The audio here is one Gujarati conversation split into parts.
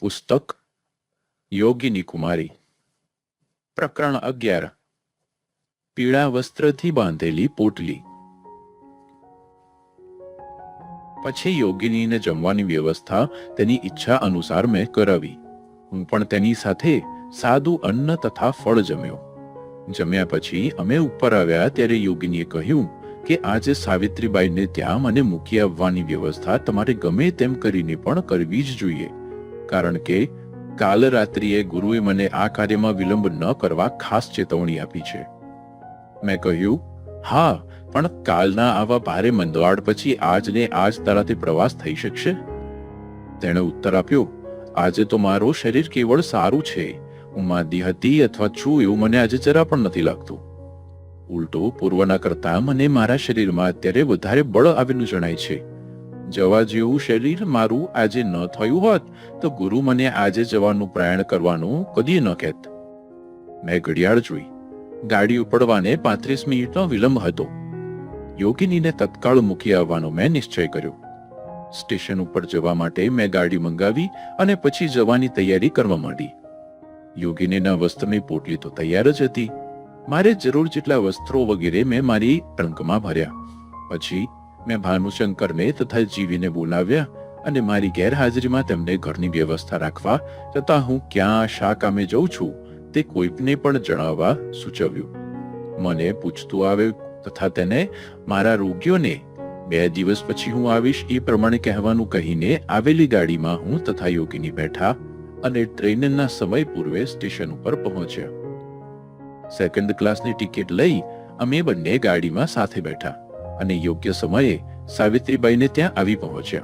પુસ્તક યોગીની કુમારી. પ્રકરણ અગિયાર. પીળા વસ્ત્રથી બાંધેલી પોટલી. પછી યોગીનીને જમવાની વ્યવસ્થા તેની ઈચ્છા અનુસાર મેં કરાવી. હું પણ તેની સાથે સાદું અન્ન તથા ફળ જમ્યો. જમ્યા પછી અમે ઉપર આવ્યા ત્યારે યોગીનીએ કહ્યું કે આજે સાવિત્રીબાઈને ત્યાં મને મૂકી આવવાની વ્યવસ્થા તમારે ગમે તેમ કરીને પણ કરવી જ જોઈએ. કારણ કે કાલ રાત્રિએ ગુરુએ મને આ કાર્યમાં વિલંબ ન કરવા ખાસ ચેતવણી આપી છે. મેં કહ્યું, હા, પણ કાલના આવા ભારે મંદવાડ પછી આજને આજ તારાથી પ્રવાસ થઈ શકશે? તેણે ઉત્તર આપ્યો, આજે તો મારું શરીર કેવળ સારું છે. હું માંદી હતી અથવા છું એવું મને આજે જરા પણ નથી લાગતું. ઉલટો, પૂર્વના કરતા મને મારા શરીરમાં અત્યારે વધારે બળ આવેલું જણાય છે. જવા જેવું શરીર મારું આજે ન થયું હોત, તો ગુરુ મને આજે જવાનું પ્રયાણ કરવાનું કદી ન કહેત. મેં ઘડિયાળ જોઈ. ગાડી ઉપડવાને પાંત્રીસ મિનિટનો વિલંબ હતો. યોગિનીને તત્કાળ મૂકી આવવાનો મેં નિશ્ચય કર્યો. સ્ટેશન ઉપર જવા માટે મેં ગાડી મંગાવી અને પછી જવાની તૈયારી કરવા માંડી. યોગિનીના વસ્ત્રની પોટલી તો તૈયાર જ હતી. મારે જરૂર જેટલા વસ્ત્રો વગેરે મેં મારી ટ્રંકમાં ભર્યા. પછી મેં ભાનુશંકરને તથા જીવીને બોલાવ્યા અને મારી ગેરહાજરીમાં તેમને ઘરની વ્યવસ્થા રાખવા તથા હું ક્યાં શા કામે જઉં છું તે કોઈપને પણ જણાવવા સૂચવ્યું. મને પૂછતું આવે તથા તેને, મારા રોગીઓને, બે દિવસ પછી હું આવીશ એ પ્રમાણે કહેવાનું કહીને આવેલી ગાડીમાં હું તથા યોગીની બેઠા અને ટ્રેનના સમય પૂર્વે સ્ટેશન ઉપર પહોંચ્યા. સેકન્ડ ક્લાસની ટિકિટ લઈ અમે બંને ગાડીમાં સાથે બેઠા. અને યોગ્ય સમયે સાવિત્રીબાઈને ત્યાં આવી પહોંચ્યા.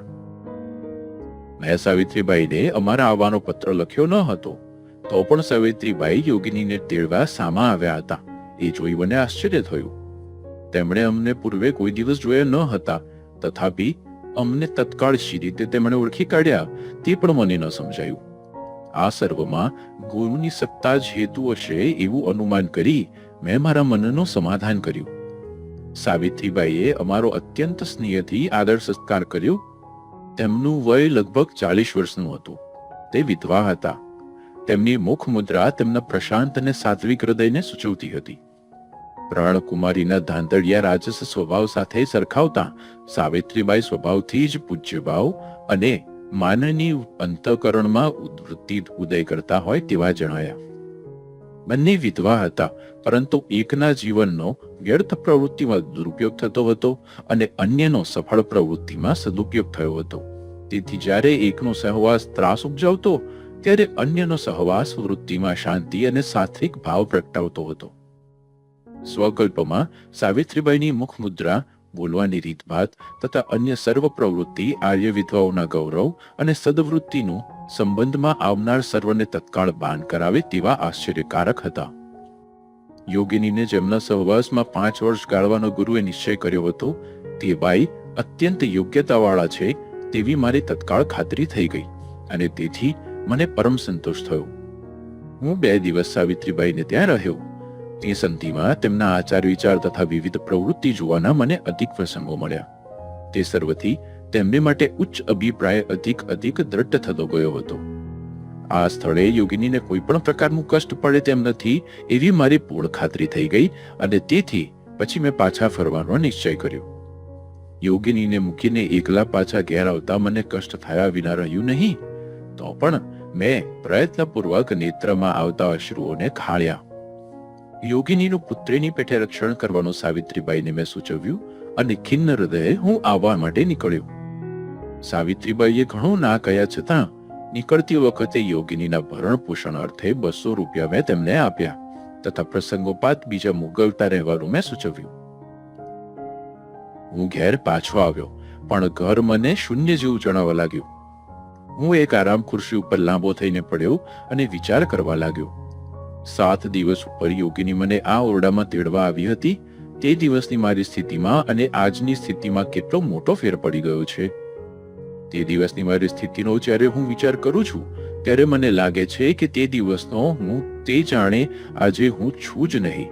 મેં સાવિત્રીબાઈને અમારા આવવાનો પત્ર લખ્યો ન હતો, તો પણ સાવિત્રીબાઈ યોગિનીને તેડવા સામા આવ્યા હતા. એ જોઈ મને આશ્ચર્ય થયું. તેમણે અમને પૂર્વે કોઈ દિવસ જોયા ન હતા, તથાપી અમને તત્કાળ શી રીતે તેમણે ઓળખી કાઢ્યા તે પણ મને ન સમજાયું. આ સર્વમાં ગુરુની સત્તા જ હેતુ હશે એવું અનુમાન કરી મેં મારા મનનું સમાધાન કર્યું. સાવિત્રીબાઈએ અમારો અત્યંત સ્નેહથી આદર સત્કાર કર્યો. તેમનું વય લગભગ ચાલીસ વર્ષનું હતું. તે વિધવા હતા. તેમની મુખ મુદ્રા તેમના પ્રશાંત અને સાત્વિક હૃદયને સૂચવતી હતી. પ્રાણકુમારીના ધાંધળિયા રાજસ સ્વભાવ સાથે સરખાવતા સાવિત્રીબાઈ સ્વભાવથી જ પૂજ્યભાવ અને માનની અંતકરણમાં વૃત્તિ ઉદય કરતા હોય તેવા જણાયા. બંને વિધવા હતા, પરંતુ એકના જીવનનો વ્યર્થ પ્રવૃત્તિમાં દુરુપયોગ થતો હતો અને અન્યનો સફળ પ્રવૃત્તિમાં સદુપયોગ થયો હતો. તેથી જ્યારે એકનો સહવાસ ત્રાસ ઉપજાવતો, ત્યારે અન્યનો સહવાસ વૃત્તિમાં શાંતિ અને સાત્વિક ભાવ પ્રગટાવતો હતો. સ્વકલ્પમાં સાવિત્રીબાઈની મુખ મુદ્રા બોલવાની રીતભાત તથા અન્ય સર્વ પ્રવૃત્તિ આર્ય વિધવાઓના ગૌરવ અને સદવૃત્તિનું સંબંધમાં આવનાર સર્વને તત્કાળ બાન કરાવે તેવા આશ્ચર્યકારક હતા. યોગિનીને જેમના સહવાસમાં પાંચ વર્ષ ગાળવાનો ગુરુએ નિશ્ચય કર્યો હતો, તે બાઈ અત્યંત યોગ્યતાવાળા છે, તેવી મારી તત્કાળ ખાતરી થઈ ગઈ અને તેથી મને પરમ સંતોષ થયો. હું બે દિવસ સાવિત્રીબાઈને ત્યાં રહ્યો. તે સંધિમાં તેમના આચાર વિચાર તથા વિવિધ પ્રવૃત્તિ જોવાના મને અધિક પ્રસંગો મળ્યા. તે સર્વથી તેમને માટે ઉચ્ચ અભિપ્રાય અધિક અધિક દ્રઢ થતો ગયો હતો. આ સ્થળે યોગિનીને કોઈ પણ પ્રકારનું કષ્ટ પડે તેમ નથી, એવી મારી પૂર્ણ ખાતરી થઈ ગઈ અને તેથી પછી મેં પાછા ફરવાનો નિશ્ચય કર્યો. યોગિનીને મૂકીને એકલા પાછા ઘેર આવતા મને કષ્ટ થયા વિના રહ્યું નહીં, તો પણ મેં પ્રયત્નપૂર્વક નેત્રમાં આવતા અશ્રુઓને ખાળ્યા. યોગિનીનું પુત્રીની પેઠે રક્ષણ કરવાનું સાવિત્રીબાઈને મેં સૂચવ્યું અને ખિન્ન હૃદયે હું આવવા માટે નીકળ્યો. સાવિત્રીબાઈએ ઘણું ના કહ્યા છતાં નીકળતી વખતે યોગિનીના ભરણ પોષણ અર્થે બસો રૂપિયા મેં તેમને આપ્યા તથા પ્રસંગોપાત બીજા મુગલતા રહેવાનું મેં સૂચવ્યું. હું ઘેર પાછો આવ્યો, પણ ઘર મને શૂન્ય જેવું જણાવવા લાગ્યું. હું એક આરામ ખુરશી ઉપર લાંબો થઈને પડ્યો અને વિચાર કરવા લાગ્યો. સાત દિવસ ઉપર યોગીની મને આ ઓરડામાં તેડવા આવી હતી. તે દિવસની મારી સ્થિતિમાં અને આજની સ્થિતિમાં કેટલો મોટો ફેર પડી ગયો છે. તે દિવસની મારી સ્થિતિનો જ્યારે હું વિચાર કરું છું, ત્યારે મને લાગે છે કે તે દિવસનો હું તે જાણે આજે હું છું જ નહીં.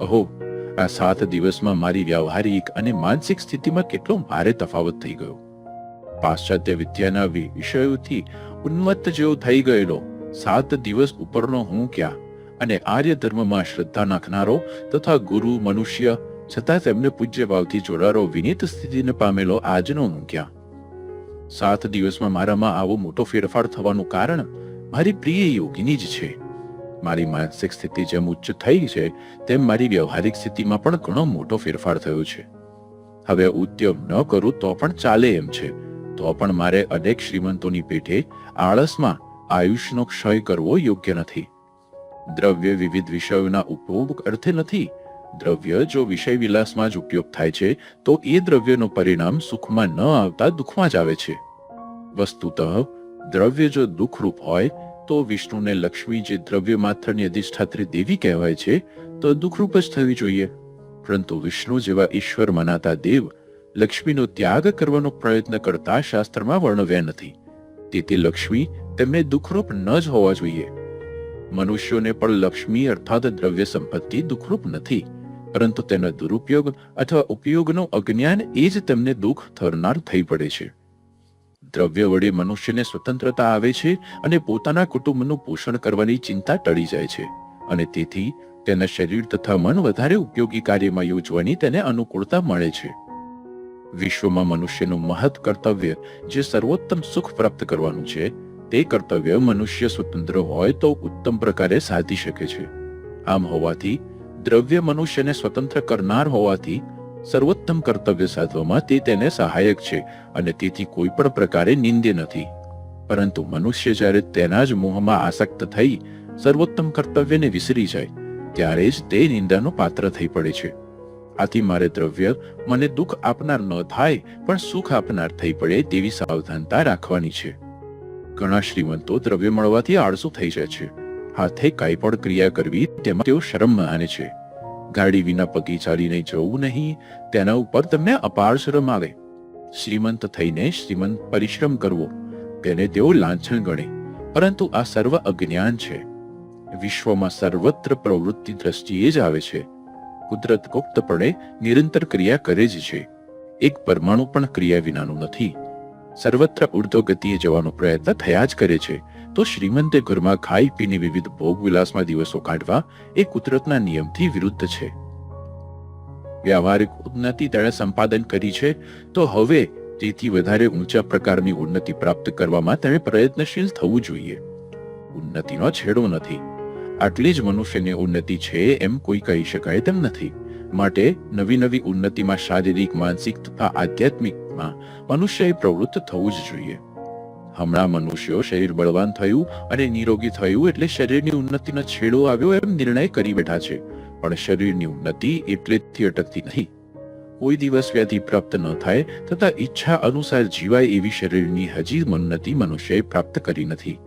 અહો, આ સાત દિવસમાં મારી વ્યવહારિક અને માનસિક સ્થિતિમાં કેટલો ભારે તફાવત થઈ ગયો. પાશ્ચાત્ય વિદ્યાના વિષયોથી ઉન્મત્ત જેવો થઈ ગયેલો સાત દિવસ ઉપરનો હું ક્યાં અને આર્ય ધર્મમાં શ્રદ્ધા નાખનારો તથા ગુરુ, મનુષ્ય છતાં તેમને પૂજ્ય ભાવથી જોડારો વિનીત સ્થિતિને પામેલો આજનો હું ક્યાં? સાત દિવસમાં મારામાં આવો મોટો ફેરફાર થવાનું કારણ મારી પ્રિય યોગીની જ છે. મારી માનસિક સ્થિતિ જેમ ઉચ્ચ થઈ છે, તેમ મારી વ્યવહારિક સ્થિતિમાં પણ ઘણો મોટો ફેરફાર થયો છે. હવે ઉદ્યમ ન કરું તો પણ ચાલે એમ છે. તો પણ મારે અનેક શ્રીમંતોની પેઠે આળસમાં આયુષનો ક્ષય કરવો યોગ્ય નથી. દ્રવ્ય વિવિધ વિષયોના ઉપભોગ અર્થે નથી દ્રવ્ય જો વિષય વિલાસમાં જ ઉપયોગ થાય છે, તો એ દ્રવ્યનું પરિણામ સુખમાં ન આવતા દુઃખમાં જ આવે છે. વસ્તુતઃ, દ્રવ્ય જો દુઃખરૂપ હોય, તો વિષ્ણુને લક્ષ્મી જે દ્રવ્ય માત્રની અધિષ્ઠાત્રી દેવી કહેવાય છે, તો દુઃખરૂપ જ થવી જોઈએ. પરંતુ વિષ્ણુ જેવા ઈશ્વર મનાતા દેવ લક્ષ્મીનો ત્યાગ કરવાનો પ્રયત્ન કરતા શાસ્ત્રમાં વર્ણવ્યા નથી. તેથી લક્ષ્મી તેમને દુઃખરૂપ ન જ હોવા જોઈએ. મનુષ્યોને પણ લક્ષ્મી અર્થાત દ્રવ્ય સંપત્તિ દુઃખરૂપ નથી. પરંતુ તેનો દુરુપયોગ અથવા ઉપયોગનો અજ્ઞાન એ જ તેમને દુઃખ થરનાર થઈ પડે છે. દ્રવ્ય વડે મનુષ્યને સ્વતંત્રતા આવે છે અને પોતાના કુટુંબનું પોષણ કરવાની ચિંતા ટળી જાય છે અને તેથી તેના શરીર તથા મન વધારે ઉપયોગી કાર્યમાં યોજવાની તેને અનુકૂળતા મળે છે. વિશ્વમાં મનુષ્યનું મહત કર્તવ્ય જે સર્વોત્તમ સુખ પ્રાપ્ત કરવાનું છે તે કર્તવ્ય મનુષ્ય સ્વતંત્ર હોય તો ઉત્તમ પ્રકારે સાધી શકે છે. આમ હોવાથી દ્રવ્ય મનુષ્યને સ્વતંત્ર કરનાર હોવાથી સર્વોત્તમ કર્તવ્ય સાધવામાં તે તેને સહાયક છે અને તેથી કોઈ પણ પ્રકારે નિંદ્ય નથી. પરંતુ મનુષ્ય જ્યારે તેના જ મોહમાં આસક્ત થઈ સર્વોત્તમ કર્તવ્યને વિસરી જાય, ત્યારે જ તે નિંદાનો પાત્ર થઈ પડે છે. આથી મારે દ્રવ્ય મને દુઃખ આપનાર ન થાય, પણ સુખ આપનાર થઈ પડે તેવી સાવધાનતા રાખવાની છે. ઘણા શ્રીમંતો દ્રવ્ય મળવાથી આળસુ થઈ જાય છે. હાથે કાંઈ પણ ક્રિયા કરવી તેમાં તેઓ શરમ માને છે. ગાડી વિના પગી ચાલીને જવું નહીં, તેના ઉપર તેમને અપાર શરમ આવે. શ્રીમંત થઈને શ્રીમંત પરિશ્રમ કરવો, તેને તેઓ લાંછન ગણે, પરંતુ આ સર્વ અજ્ઞાન છે. વિશ્વમાં સર્વત્ર પ્રવૃત્તિ દ્રષ્ટિએ જ આવે છે. કુદરત ગુપ્તપણે નિરંતર ક્રિયા કરે જ છે. એક પરમાણુ પણ ક્રિયા વિનાનું નથી. સર્વત્ર ઉર્ધ્વ ગતિએ જવાનો પ્રયત્ન થયા જ કરે છે. તો શ્રીમંતે ઘરમાં ખાઈ પીને વિવિધ ભોગ વિલાસમાં દિવસો કાઢવા એ કુદરતના નિયમથી વિરુદ્ધ છે. વ્યવહારિક ઉન્નતિ તેણે સંપાદન કરી છે, તો હવે તેથી વધારે ઊંચા પ્રકારની ઉન્નતિ પ્રાપ્ત કરવામાં તેણે પ્રયત્નશીલ થવું જોઈએ. ઉન્નતિનો છેડો નથી. આટલી જ મનુષ્યની ઉન્નતિ છે એમ કોઈ કહી શકાય તેમ નથી. માટે નવી નવી ઉન્નતિમાં શારીરિક, માનસિક તથા આધ્યાત્મિકમાં મનુષ્યએ પ્રવૃત્ત થવું જ જોઈએ. હમણાં મનુષ્યો શરીર બળવાન થયું અને નિરોગી થયું એટલે શરીરની ઉન્નતિનો છેડો આવ્યો એમ નિર્ણય કરી બેઠા છે. પણ શરીરની ઉન્નતિ એટલેથી અટકતી નહીં. કોઈ દિવસ વ્યાધિ પ્રાપ્ત ન થાય તથા ઈચ્છા અનુસાર જીવાય એવી શરીરની હજી ઉન્નતિ મનુષ્યએ પ્રાપ્ત કરી નથી.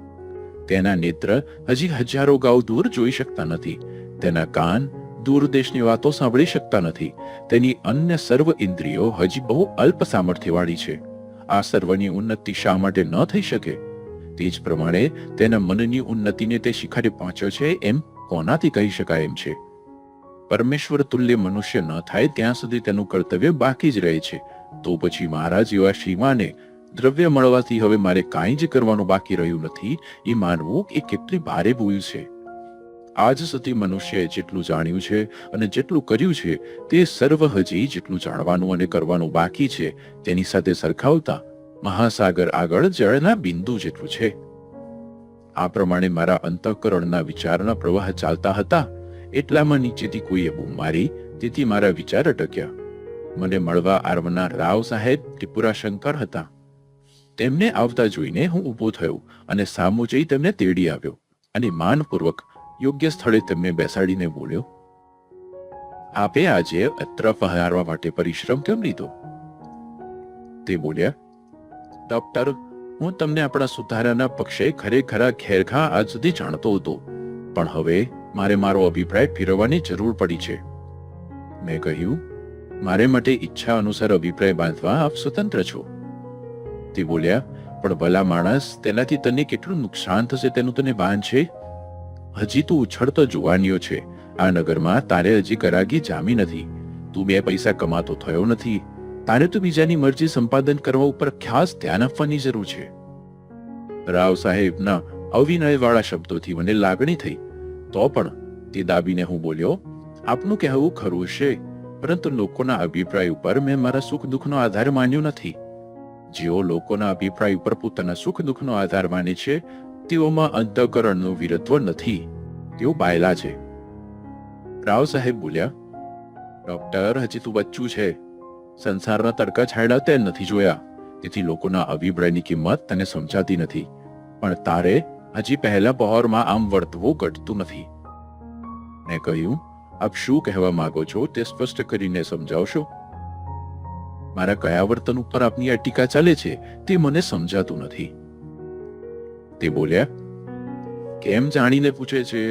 તેના નેત્ર હજી હજારો ગાઉ દૂર જોઈ શકતા નથી. તેના કાન દૂર દેશની વાતો સાંભળી શકતા નથી. તેની અન્ય સર્વ ઇન્દ્રિયો હજી બહુ અલ્પ સામર્થ્યવાળી છે. આ સર્વની ઉન્નતિ શા માટે ન થઈ શકે? તે જ પ્રમાણે તેના મનની ઉન્નતિને તે શિખરે પહોંચ્યો છે એમ કોનાથી કહી શકાય એમ છે? પરમેશ્વર તુલ્ય મનુષ્ય ન થાય ત્યાં સુધી તેનું કર્તવ્ય બાકી જ રહે છે. તો પછી મારા જેવા શ્રીમાને દ્રવ્ય મળવાથી હવે મારે કાંઈ જ કરવાનું બાકી રહ્યું નથી. એ માનવું એ કેટલી ભારે ભૂલ છે. આજ સુધી મનુષ્યએ જેટલું જાણ્યું છે અને જેટલું કર્યું છે, તે સર્વ હજી જેટલું જાણવાનું અને કરવાનું બાકી છે. તેની સાથે સરખાવતા મહાસાગર આગળ જળના બિંદુ જેટલું છે. આ પ્રમાણે મારા અંતઃકરણના વિચારના પ્રવાહ ચાલતા હતા. એટલામાં નીચેથી કોઈએ બૂમ મારી, તેથી મારા વિચાર અટક્યા. મને મળવા આવનાર રાવ સાહેબ ત્રિપુરાશંકર હતા. તેમને આવતા જોઈને હું ઊભો થયો અને સામો જઈ તેમને તેડી આવ્યો અને માનપૂર્વક યોગ્ય સ્થળે તેમને બેસાડીને બોલ્યો, આપે આજે અત્ર પહારવા માટે પરિશ્રમ કેમ લીધો? તે બોલ્યા, ડોક્ટર, હું તમને આપણા સુધારાના પક્ષે ખરેખરા ખેરખા આજ સુધી જાણતો હતો, પણ હવે મારે મારો અભિપ્રાય ફેરવવાની જરૂર પડી છે. મેં કહ્યું, મારે માટે ઈચ્છા અનુસાર અભિપ્રાય બાંધવા આપ સ્વતંત્ર છો. તે બોલ્યા, પણ ભલા માણસ તેનાથી તને કેટલું નુકસાન થશે તેનું તને ભાન છે? હજી તું ઉછળતો જુવાનીઓ છે. આ નગરમાં તારે હજી કરાગી જામી નથી. તું બે પૈસા કમાતો થયો નથી. તારે તો બીજાની મરજી સંપાદન કરવા ઉપર ખાસ ધ્યાન આપવાની જરૂર છે. રાવ સાહેબના અવિનયવાળા શબ્દોથી મને લાગણી થઈ. તો પણ તે દાબીને હું બોલ્યો, આપનું કહેવું ખરું છે પરંતુ લોકોના અભિપ્રાય ઉપર મેં મારા સુખ દુઃખનો આધાર માન્યો નથી. જેઓ લોકોના અભિપ્રાય ઉપર પોતાના સુખ દુઃખનો આધાર માને છે તેઓમાં અંતઃકરણનું વીરત્વ નથી. તેઓ બાયલા છે. રાવ સાહેબ બોલ્યા, ડોક્ટર, હજી તું બચ્ચું છે. સંસારના તડકા છાંયડા તે નથી જોયા. તેથી લોકોના અભિપ્રાયની કિંમત તને સમજાતી નથી. પણ તારે હજી પહેલા પહોરમાં આમ વર્તવું ઘટતું નથી. મેં કહ્યું, આપ શું કહેવા માંગો છો તે સ્પષ્ટ કરીને સમજાવશો? મારા કયા વર્તન ઉપર આપની આ ટીકા ચાલે છે તે મને સમજાતું નથી. તે બોલ્યા, કેમ જાણીને પૂછે છે,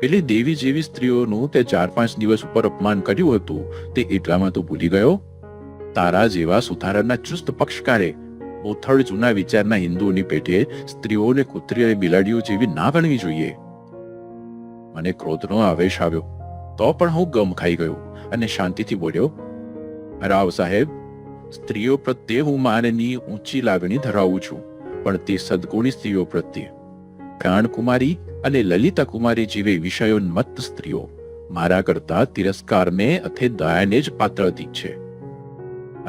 પેલી દેવી જેવી સ્ત્રીઓનું તે ચાર પાંચ દિવસ ઉપર અપમાન કર્યું હતું, તે એટલામાં તો ભૂલી ગયો? તારા જેવા સુથારાના ચુસ્ત પક્ષકારે બોથડ જૂના વિચારના હિન્દુઓની પેટે સ્ત્રીઓને કૂતરી અને બિલાડીઓ જેવી ના ગણવી જોઈએ. મને ક્રોધનો આવેશ આવ્યો, તો પણ હું ગમ ખાઈ ગયો અને શાંતિથી બોલ્યો, રાવ સાહેબ, સ્ત્રીઓ પ્રત્યે હું માનની ઊંચી લાગણી ધરાવું છું. પણ તે સદગુણી સ્ત્રીઓ પ્રત્યે પ્રાણકુમારી અને લલિતા કુમારી જેવી વિષયોન્મત્ત સ્ત્રીઓ મારા કરતા તિરસ્કારને અથે દયાને જ પાત્ર અધિક છે.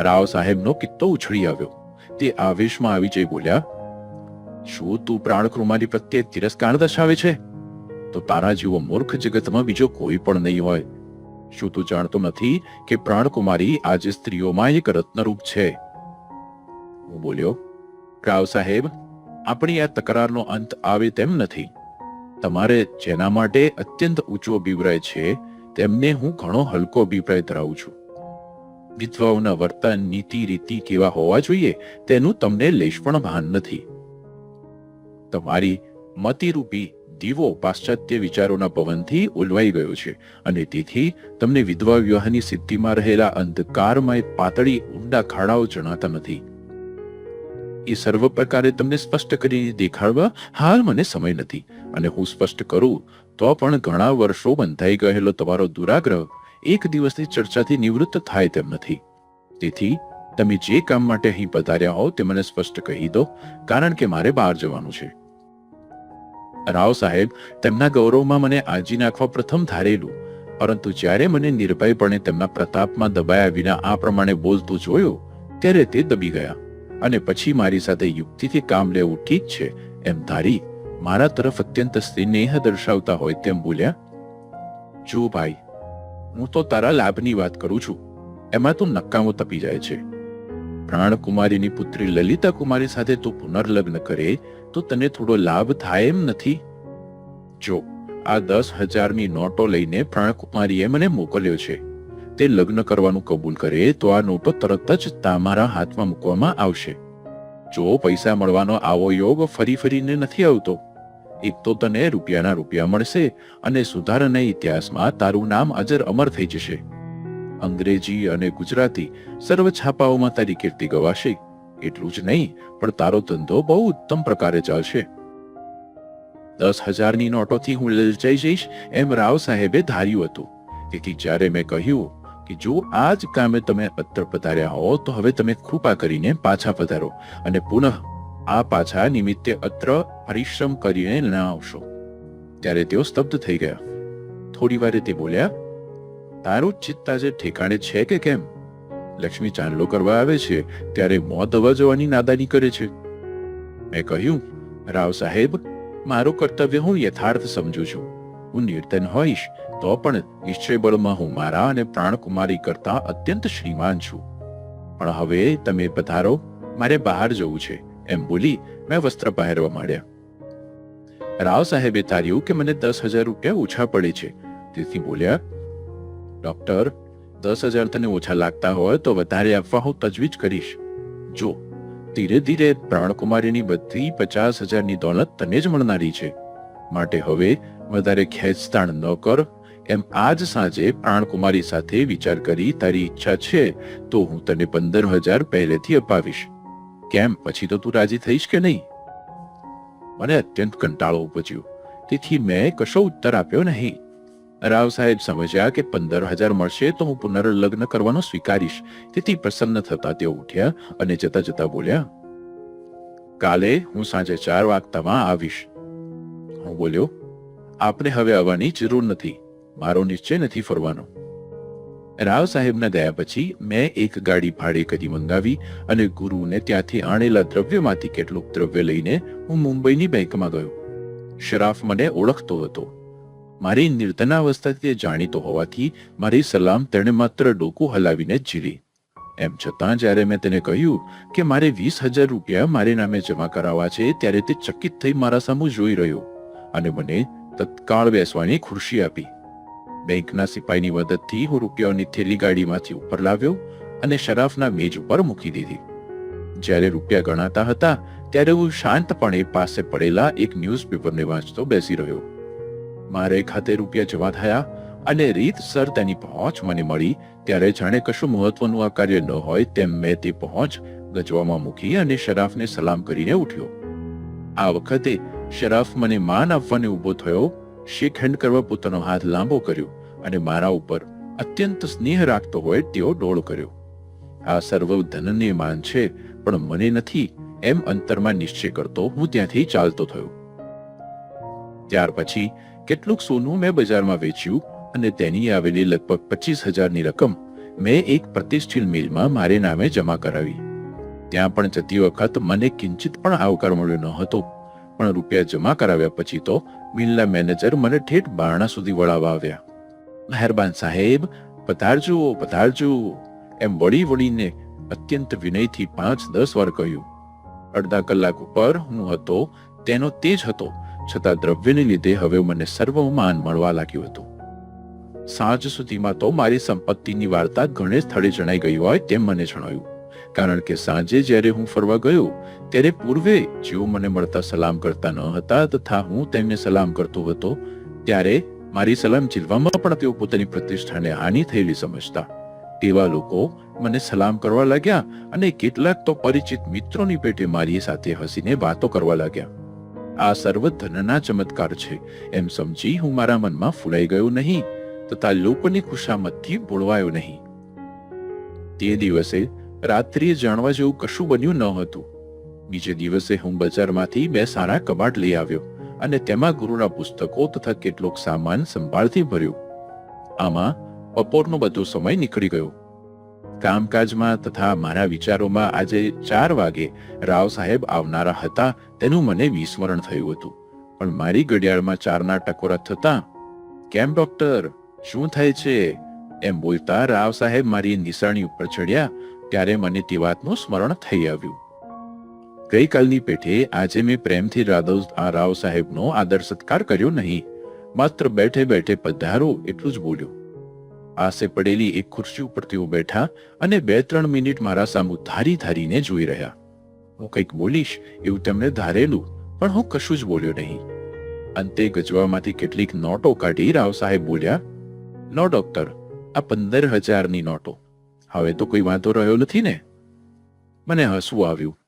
રાવ સાહેબનો કિત્તો ઉછળી આવ્યો. તે આવેશમાં આવી જઈ બોલ્યા, શું તું પ્રાણકુમારી પ્રત્યે તિરસ્કાર દર્શાવે છે? તો તારા જેવો મૂર્ખ જગતમાં બીજો કોઈ પણ નહીં હોય. શું તું જાણતો નથી કે પ્રાણકુમારી આજે સ્ત્રીઓમાં એક રત્નરૂપ છે? હું બોલ્યો રાવ સાહેબ, આપણી આ તકરારનો અંત આવે તેમ નથી. તમારે જેના માટે અત્યંત ઊંચો અભિપ્રાય છે, તેમને હું ઘણો હલકો અભિપ્રાય ધરાવું છું. વિધવાઓના વર્તન નીતિ રીતિ કેવા હોવા જોઈએ, તેનું તમને લેશ પણ ભાન નથી. તમારી મતિરૂપી દીવો પાશ્ચાત્ય વિચારોના પવનથી ઉલવાઈ ગયો છે, અને તેથી તમને વિધવા વિવાહની સિદ્ધિમાં રહેલા અંધકારમય પાતળી ઊંડા ખાડાઓ જણાતા નથી. એ સર્વ પ્રકારે તમને સ્પષ્ટ કરીને દેખાડવા હાલ મને સમય નથી. અને હું સ્પષ્ટ કરું, તો પણ ઘણા વર્ષો બંધાઈ ગયેલો તમારો દુરાગ્રહ એક દિવસની ચર્ચાથી નિવૃત્ત થાય તેમ નથી. તેથી, તમે જે કામ માટે અહીં પધાર્યા હો તે મને સ્પષ્ટ કહી દો, કારણ કે મારે બહાર જવાનું છે. રાવ સાહેબ, તેમના ગૌરવમાં મને આજી નાખવા પ્રથમ ધારેલું, પરંતુ જ્યારે મને નિર્ભયપણે તેમના પ્રતાપમાં દબાયા વિના આ પ્રમાણે બોલતું જોયું, ત્યારે તે દબી ગયા. અને પછી મારી સાથે યુક્તિથી કામ લેવું ઠીક છે એમ ધારી મારા તરફ અત્યંત સ્નેહ દર્શાવતા હોય તેમ બોલ્યા, જો ભાઈ, હું તો તારા લાભની વાત કરું છું. એમાં તું નકામો તપી જાય છે. પ્રાણકુમારીની પુત્રી લલિતા કુમારી સાથે તું પુનર્લગ્ન કરે તો તને થોડો લાભ થાય એમ નથી. જો, આ દસ હજારની નોટો લઈને પ્રાણકુમારીએ મને મોકલ્યો છે. તે લગ્ન કરવાનું કબૂલ કરે તો આ નોટો તરત જ તમારા હાથમાં મૂકવામાં આવશે. જો પૈસા મળવાનો આવો યોગ ફરી ફરીને નથી આવતો, એક તો તને રૂપિયાના રૂપિયા મળશે અને સુધારણા ઇતિહાસમાં તારું નામ અજર અમર થઈ જશે. અંગ્રેજી અને ગુજરાતી સર્વ છાપાઓમાં તારી કીર્તિ ગવાશે. એટલું જ નહીં, પણ તારો ધંધો બહુ ઉત્તમ પ્રકારે ચાલશે. દસ હજારની નોટોથી હું લલચાઈ જઈશ, એમ રાવ સાહેબે ધાર્યું હતું. તેથી જ્યારે મેં કહ્યું કે જો આ જ કામે તમે પત્ર પધાર્યા હો, તો હવે તમે કૃપા કરીને પાછા પધારો અને પુનઃ આ પાછા નિમિત્તે અત્ર પરિશ્રમ કરીને ના આવશો. ત્યારે તેઓ સ્તબ્ધ થઈ ગયા. થોડી વારે તે બોલ્યા, તારું ચિત્ત આજે ઠેકાણે છે કે કેમ? લક્ષ્મી ચાંદલો કરવા આવે છે, ત્યારે મોત અવા જવાની નાદાની કરે છે. મેં કહ્યું, રાવ સાહેબ, મારું કર્તવ્ય હું યથાર્થ સમજુ છું. હું નિર્તન હોઈશ તો પણ નિશ્ચયબળમાં હું મારા અને પ્રાણકુમારી કરતા અત્યંત શ્રીમાન છું. પણ હવે તમે પધારો, મારે બહાર જવું છે. એમ બોલી મેં વસ્ત્ર પહેરવા માંડ્યા. રાવ સાહેબે ધાર્યું કે મને દસ હજાર રૂપિયા ઓછા પડે છે. તેથી બોલ્યા, ડોક્ટર, દસ હજાર તને ઓછા લાગતા હોય તો વધારે આપવા હું તજવીજ કરીશ. જો, ધીરે ધીરે પ્રાણકુમારીની બધી પચાસ હજારની દોલત તને જ મળનારી છે. માટે હવે વધારે ખેંચતાણ ન કર. એમ આજ સાંજે પ્રાણકુમારી સાથે વિચાર કરી તારી ઈચ્છા છે, તો હું તને પંદર હજાર પહેલેથી અપાવીશ. કેમ? પછી તો તું રાજી થઈશ કે નહીં? મને અત્યંત કંટાળો ઉપજ્યો. તેથી મેં કશો ઉત્તર આપ્યો નહીં. રાવ સાહેબ સમજ્યા કે પંદર હજાર મળશે તો હું પુનર્લગ્ન કરવાનો સ્વીકારીશ. તેથી પ્રસન્ન થતા તેઓ ઉઠ્યા અને જતા જતા બોલ્યા, કાલે હું સાંજે ચાર વાગતામાં આવીશ. હું બોલ્યો, આપને હવે આવવાની જરૂર નથી. મારો નિશ્ચય નથી ફરવાનો. રાવ સાહેબના ગયા પછી મેં એક ગાડી ભાડે કરી મંગાવી અને ગુરુને ત્યાંથી આણેલા દ્રવ્યમાંથી કેટલુંક દ્રવ્ય લઈને હું મુંબઈની બેંકમાં ગયો. શરાફ મને ઓળખતો હતો. મારી નિર્ધનાવસ્થાથી તે જાણીતો હોવાથી મારી સલામ તેણે માત્ર ડોકું હલાવીને જ ઝીલી. એમ છતાં જ્યારે મેં તેને કહ્યું કે મારે વીસ હજાર રૂપિયા મારે નામે જમા કરાવવા છે ત્યારે તે ચકિત થઈ મારા સામું જોઈ રહ્યો અને મને તત્કાળ બેસવાની ખુરશી આપી. બેંકના સિપાહીની મદદથી હું રૂપિયાઓની થેલી ગાડીમાંથી ઉપર લાવ્યો અને શરાફના મેજ ઉપર મૂકી દીધી. જ્યારે રૂપિયા ગણાતા હતા, ત્યારે હું શાંતપણે પાસે પડેલા એક ન્યૂઝપેપરને વાંચતો બેસી રહ્યો. મારે ખાતે રૂપિયા જમા થયા અને રીતસર તેની પહોંચ મને મળી. ત્યારે જાણે કશું મહત્વનું આ કાર્ય ન હોય તેમ મેં તે પહોંચ ગજવામાં મૂકી અને શરાફને સલામ કરીને ઉઠ્યો. આ વખતે શરાફ મને માન આપવાને ઊભો થયો હેન્ડ કરવા પોતાનો હાથ લાંબો કર્યો અને મારા ઉપર અત્યંત સ્નેહ રાખતો હોય તેવો ડોળ કર્યો. આ સર્વ ધનને માન છે, પણ મને નથી, એમ અંતરમાં નિશ્ચય કરતો હું ત્યાંથી ચાલતો થયો. ત્યાર પછી કેટલુંક સોનું મેં બજારમાં વેચ્યું અને તેની આવેલી લગભગ પચીસ હજારની રકમ મેં એક પ્રતિષ્ઠિત મિલમાં મારે નામે જમા કરાવી. ત્યાં પણ જતી વખત મને કિંચિત પણ આવકાર મળ્યો ન હતો પણ રૂપિયા જમા કરાવ્યા પછી તો મિલના મેનેજર મને ઠેઠ બારણા સુધી વળાવવા આવ્યા. મહેરબાન સાહેબ, પધારજો પધારજો. એમ વળી વળીને અત્યંત વિનયથી પાંચ દસ વાર કહ્યું. અડધા કલાક ઉપર હું હતો, તેનો તે જ હતો, છતાં દ્રવ્યને લીધે હવે મને સર્વમાન મળવા લાગ્યું હતું. સાંજ સુધીમાં તો મારી સંપત્તિની વાર્તા ઘણે સ્થળે જણાઈ ગઈ હોય તેમ મને જણાયું. કારણ કે સાંજે જ્યારે હું ફરવા ગયો, ત્યારે પૂર્વે જેઓ મને મળતા સલામ કરતા ન હતા તથા હું તેમને સલામ કરતો હતો, ત્યારે મારી સલામ ઝીલવામાં પણ તેઓ પોતાની પ્રતિષ્ઠાને હાનિ થયેલી સમજતા. તેવા લોકો મને સલામ કરવા લાગ્યા અને કેટલાક તો પરિચિત મિત્રોની પેટે મારી સાથે હસીને વાતો કરવા લાગ્યા. આ સર્વ ધનના ચમત્કાર છે, એમ સમજી હું મારા મનમાં ફૂલાઈ ગયો નહીં, તથા લોકોની ખુશામતથી બોળવાયો નહીં. તે દિવસે રાત્રિએ જાણવા જેવું કશું બન્યું ન હતું. બીજે દિવસે હું બજારમાંથી બે સારા કબાટ લઈ આવ્યો અને તેમાં ગુરુના પુસ્તકો તથા કેટલોક સામાન સંભાળથી ભર્યો. આમાં બપોરનો બધો સમય નીકળી ગયો. કામકાજમાં તથા મારા વિચારોમાં આજે ચાર વાગે રાવ સાહેબ આવનારા હતા તેનું મને વિસ્મરણ થયું હતું. પણ મારી ઘડિયાળમાં ચારના ટકોરા થતા, કેમ ડોક્ટર? શું થાય છે? એમ બોલતા રાવ સાહેબ મારી નિશાણી ઉપર ચડ્યા ત્યારે મને તે વાતનું સ્મરણ થઈ આવ્યું. ગઈકાલની પેઠે આજે મેં પ્રેમથી રાધવ રાવ સાહેબનો આદર સત્કાર કર્યો નહીં. માત્ર બેઠે બેઠે પધારો એટલું જ બોલ્યો. આસે પડેલી એક ખુરશી ઉપર તેઓ બેઠા અને બે ત્રણ મિનિટ મારા સામુ ધારી ધારીને જોઈ રહ્યા. હું કંઈક બોલીશ એવું તેમણે ધારેલું, પણ હું કશું જ બોલ્યો નહીં. અંતે ગજવામાંથી કેટલીક નોટો કાઢી રાવ સાહેબ બોલ્યા, નો, ડોક્ટર, આ પંદર હજારની નોટો. હવે તો કોઈ વાંધો રહ્યો નથી ને? મને હસવું આવ્યું.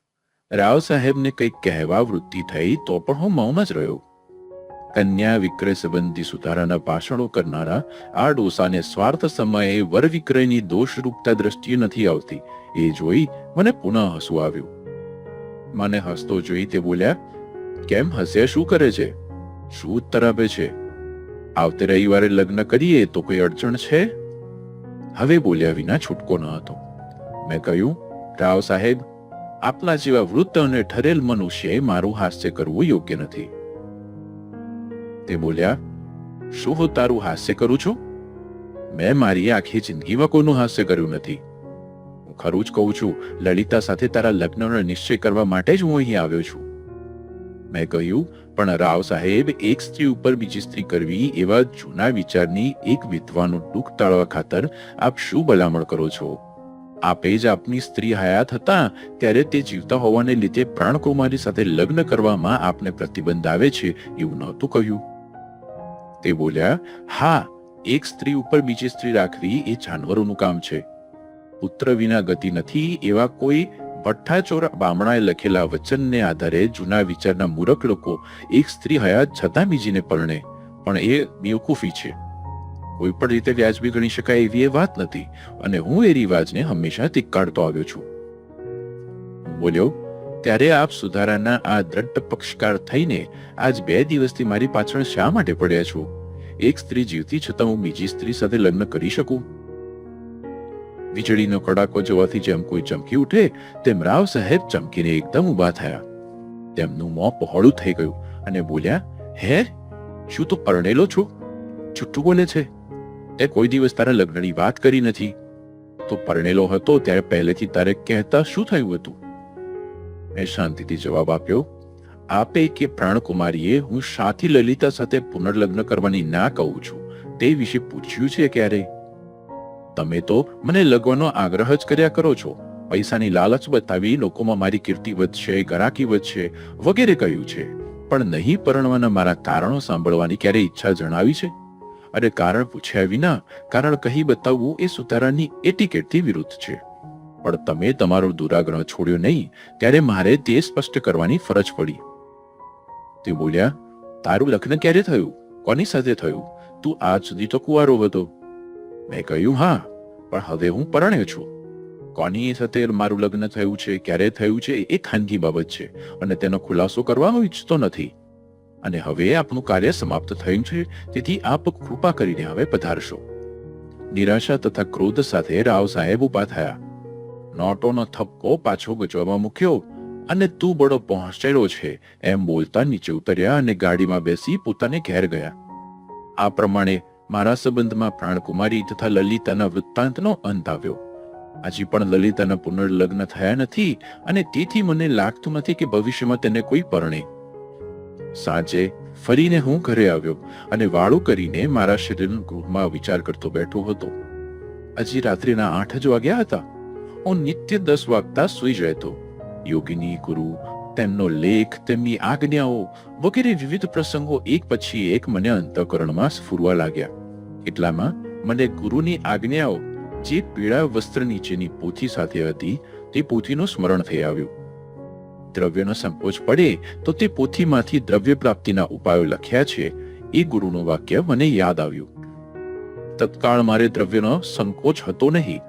રાવ સાહેબને કંઈક કહેવા વૃત્તિ થઈ તો પણ હું મૌન જ રહ્યો. કન્યા વિક્રય સંબંધી સુધારાના ભાષણો કરનારા આ ડોસાને સ્વાર્થ સમયે વર વિક્રયની દોષરૂપતા દ્રષ્ટિએ નથી આવતી. એ જોઈ મને પુનઃ હસવું આવ્યું. મને હસતો જોઈ તે બોલ્યા, કેમ હસે? શું કરે છે? શું ઉત્તર આપે છે? આવતે રવિવારે લગ્ન કરીએ તો કોઈ અડચણ છે? હવે બોલ્યા વિના છૂટકો ન હતો. મેં કહ્યું, રાવ સાહેબ, આપના જેવા વૃદ્ધ અને ઠરેલ મનુષ્યએ મારું હાસ્ય કરવું યોગ્ય નથી. તે બોલ્યા, શું હું તારું હાસ્ય કરું છું? મેં મારી આખી જિંદગીમાં કોઈનું હાસ્ય કર્યું નથી. હું ખરું જ કહું છું, લલિતા સાથે તારા લગ્નનો નિશ્ચય કરવા માટે જ હું અહીં આવ્યો છું. મેં કહ્યું, પણ રાવ સાહેબ, એક સ્ત્રી ઉપર બીજી સ્ત્રી કરવી એવા જૂના વિચારની એક વિધવાનું દુઃખ ટાળવા ખાતર આપ શું ભલામણ કરો છો? આપે જ આપની સ્ત્રી હયાત હતા ત્યારે તે જીવતા હોવાને લીધે પ્રાણકુમારી સાથે લગ્ન કરવામાં આપને પ્રતિબંધ આવે છે એવું નહોતું કહ્યું. તે બોલ્યા, હા, એક સ્ત્રી ઉપર બીજી સ્ત્રી રાખવી એ જાનવરોનું કામ છે. પુત્ર વિના ગતિ નથી એવા કોઈ ભઠ્ઠાચોર બામણાએ લખેલા વચનને આધારે જૂના વિચારના મૂરખ લોકો એક સ્ત્રી હયાત છતાં બીજીને પરણે, પણ એ બેવકૂફી છે. કોઈ પણ રીતે વ્યાજબી ગણી શકાય એવી એ વાત નથી, અને હું એ રિવાજને હંમેશા ધિક્કારતો આવ્યો છું. બોલ્યો, ત્યારે આપ સુધારાના આ દ્રઢ પક્ષકાર થઈને આજ બે દિવસથી મારી પાછળ શા માટે પડ્યા છો? એક સ્ત્રી જીવતી છતાં હું બીજી સ્ત્રી સાથે લગ્ન કરી શકું? વીજળીનો કડાકો જોવાથી જેમ કોઈ ચમકી ઉઠે, તેમ રાવ સાહેબ ચમકીને એકદમ ઊભા થયા. તેમનું મોં પહોળું થઈ ગયું અને બોલ્યા, હે, શું તું પરણેલો છો? છૂટું બોલે છે. તે કોઈ દિવસ તારા લગ્નની વાત કરી નથી. તો પરણેલો હતો ત્યારે પહેલેથી તારે કહેતા શું થયું હતું? મેં શાંતિથી જવાબ આપ્યો, આપે કે પ્રાણકુમારીએ હું સાથી લલિતા સાથે પુનર્લગ્ન કરવાની ના કહું છું. તે વિશે પૂછ્યું છે ક્યારે? તમે તો મને લગવાનો આગ્રહ જ કર્યા કરો છો. પૈસાની લાલચ બતાવી લોકોમાં મારી કીર્તિ વધશે, ગરાકી વધશે, વગેરે કહ્યું છે. પણ નહીં પરણવાના મારા કારણો સાંભળવાની ક્યારે ઈચ્છા જણાવી છે? અરે કારણ પૂછ્યા વિના, કારણ કહી બતાવવું એ સુતારાની એટિકેટથી વિરુદ્ધ છે. પણ તમે તમારો દુરાગ્રહ છોડ્યો નહીં, ત્યારે મારે તે સ્પષ્ટ કરવાની ફરજ પડી. તે બોલ્યા, તારું લગ્ન ક્યારે થયું? કોની સાથે થયું? તું આજ સુધી તો કુંવારો હતો. મેં કહ્યું, હા, પણ હવે હું પરણ્યો છું. કોની સાથે મારું લગ્ન થયું છે, ક્યારે થયું છે, એ ખાનગી બાબત છે, અને તેનો ખુલાસો કરવા હું ઈચ્છતો નથી. અને હવે આપનું કાર્ય સમાપ્ત થયું છે, તેથી આપ કૃપા કરીને હવે પધારશો. નિરાશા તથા ક્રોધ સાથે રાવ સાહેબ ઊભા થયા. નોટોનો થપ્પો પાછો ગજવામાં મૂક્યો, અને તું બડો પહોંચેલો છે, એમ બોલતા નીચે ઉતર્યા અને ગાડીમાં બેસી પોતાને ઘેર ગયા. આ પ્રમાણે મારા સંબંધમાં પ્રાણકુમારી તથા લલિતાના વૃત્તાંતનો અંત આવ્યો. હજી પણ લલિતાના પુનર્લગ્ન થયા નથી અને તેથી મને લાગતું નથી કે ભવિષ્યમાં તેને કોઈ પરણે. સાંજે ફરીને હું ઘરે આવ્યો અને વાળું કરીને મારા શરીરના ગૃહમાં વિચાર કરતો બેઠો હતો. હજી રાત્રિના આઠ જ વાગ્યા હતા. હું નિત્ય દસ વાગતા સુઈ જતો. યોગિની ગુરુ તેમનો લેખ, તેમની આજ્ઞાઓ વગેરે વિવિધ પ્રસંગો એક પછી એક મને અંતઃકરણમાં સ્ફુરવા લાગ્યા. એટલામાં મને ગુરુની આજ્ઞાઓ, જે પીળા વસ્ત્ર નીચેની પોથી સાથે હતી, તે પોથીનું સ્મરણ થઈ આવ્યું. દ્રવ્યનો સંકોચ પડે તો તે પોથીમાંથી દ્રવ્ય પ્રાપ્તિના ઉપાયો લખ્યા છે, એ ગુરુનું વાક્ય મને યાદ આવ્યું. તત્કાળ મારે દ્રવ્યનો સંકોચ હતો નહીં.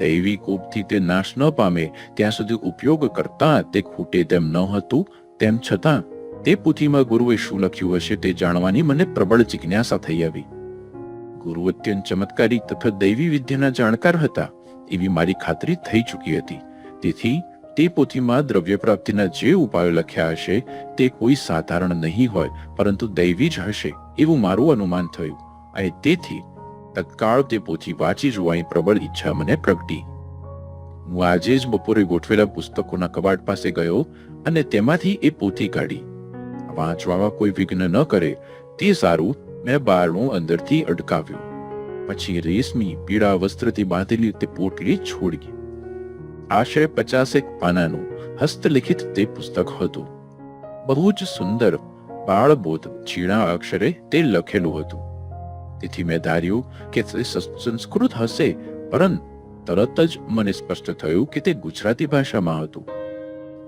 દૈવી કોપથી તે નાશ ન પામે, ત્યાં સુધી ઉપયોગ કરતા તે ખૂટે તેમ ન હતું, તેમ છતાં તે પુથીમાં ગુરુએ શું લખ્યું હશે તે જાણવાની મને પ્રબળ જિજ્ઞાસા થઈ આવી. ગુરુ અત્યંત ચમત્કારી તથા દૈવી વિદ્યાના જાણકાર હતા, એવી મારી ખાતરી થઈ ચૂકી હતી. તેથી તે પોથીમાં દ્રવ્ય પ્રાપ્તિના જે ઉપાયો લખ્યા હશે તે કોઈ સાધારણ નહીં હોય, પરંતુ દૈવી જ હશે, એવું મારું અનુમાન થયું. અને તેથી તત્કાળ તે પોથી વાંચી જોવાની પ્રબળ ઈચ્છા મને પ્રગટી. હું આજે જ બપોરે ગોઠવેલા પુસ્તકોના કબાટ પાસે ગયો અને તેમાંથી એ પોથી કાઢી. વાંચવામાં કોઈ વિઘ્ન ન કરે, તે સારું મેં બારણું અંદરથી અટકાવ્યું. પછી રેશમી, પીળા વસ્ત્રથી બાંધેલી તે પોટલી છોડી. આશરે પચાસેક પાનાનું હસ્તલિખિત તે પુસ્તક હતું. બહુ જ સુંદર બાળબોધ, છીણા અક્ષરે તે લખેલું હતું. તેથી મેં ધાર્યું કે તે સંસ્કૃત હશે પરંતુ તરત જ મને સ્પષ્ટ થયું કે તે ગુજરાતી ભાષામાં હતું.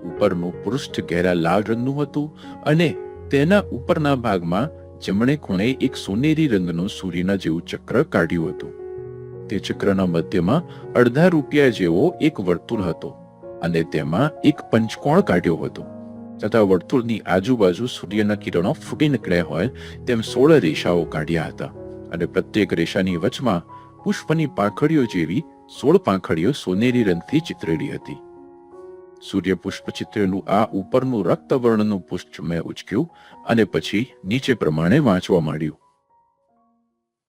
ઉપરનું પૃષ્ઠ ઘેરા લાલ રંગનું હતું અને તેના ઉપરના ભાગમાં જમણે ખૂણે એક સોનેરી રંગનું સૂર્યના જેવું ચક્ર કાઢ્યું હતું. તે ચક્રના મધ્યમાં અડધા રૂપિયા જેવો એક વર્તુળ હતો અને તેમાં એક પંચકોણ કાઢ્યો હતો. તથા વર્તુળની આજુબાજુ સૂર્યના કિરણો ફૂટી નીકળ્યા હોય તેમ સોળ રેષાઓ કાઢ્યા હતા. અને પ્રત્યેક રેશાની વચમાં પુષ્પની પાંખડીઓ જેવી સોળ પાંખડીઓ સોનેરી રંગથી ચિતરેલી હતી. સૂર્ય પુષ્પ ચિત્રેલું આ ઉપરનું રક્તવર્ણનું પુષ્પ મેં ઉચક્યું અને પછી નીચે પ્રમાણે વાંચવા માંડ્યું.